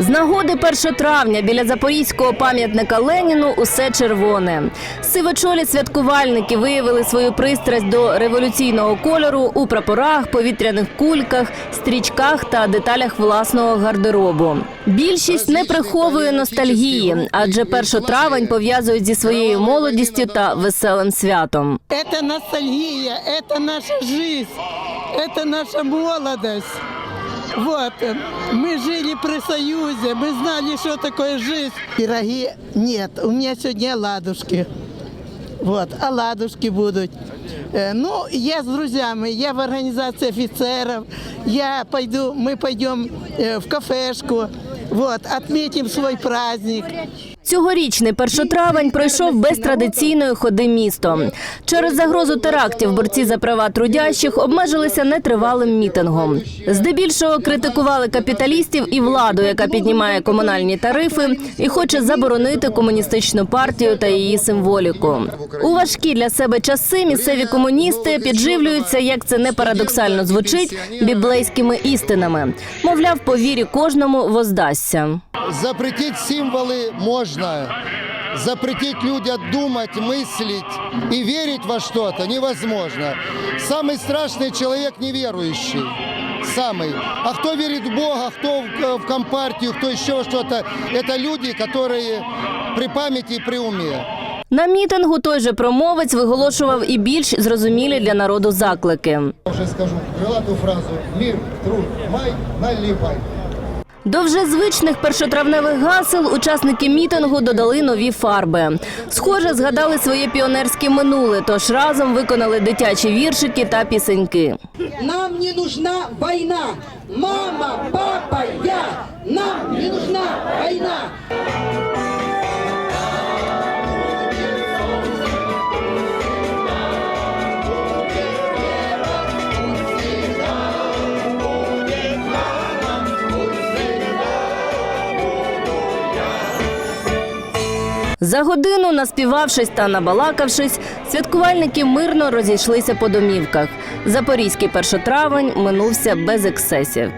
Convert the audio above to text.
З нагоди 1 травня біля запорізького пам'ятника Леніну усе червоне. Сивочолі святкувальники виявили свою пристрасть до революційного кольору у прапорах, повітряних кульках, стрічках та деталях власного гардеробу. Більшість не приховує ностальгії, адже 1 травень пов'язують зі своєю молодістю та веселим святом. Это ностальгия, это наша жизнь, это наша молодость. Вот, э, мы жили при Союзе, мы знали, что такое жизнь. Пироги нет, у меня сегодня оладушки. Вот, оладушки будут. Э, Ну, я с друзьями, я в организации офицеров, я пойду, мы пойдем э, в кафешку, вот, отметим свой праздник. Цьогорічний першотравень пройшов без традиційної ходи містом. Через загрозу терактів борці за права трудящих обмежилися нетривалим мітингом. Здебільшого критикували капіталістів і владу, яка піднімає комунальні тарифи і хоче заборонити комуністичну партію та її символіку. У важкі для себе часи місцеві комуністи підживлюються, як це не парадоксально звучить, біблейськими істинами. Мовляв, по вірі кожному воздасться. Запретить символы можно. Запретить людям думать, мыслить и верить во что-то невозможно. Самый страшный человек неверующий. Самый. А кто верит в Бога, кто в, в компартию, кто еще во что-то, это люди, которые при памяти и при уме. На мітингу той же промовець виголошував і більш зрозумілі для народу заклики. Я Уже скажу крылатую фразу «Мир, труд, май, наливай». До вже звичних першотравневих гасел учасники мітингу додали нові фарби. Схоже, згадали своє піонерське минуле, тож разом виконали дитячі віршики та пісеньки. Нам не нужна війна, Мама, папа, я. Нам не нужна война. За годину, наспівавшись та набалакавшись, святкувальники мирно розійшлися по домівках. Запорізький першотравень минувся без ексцесів.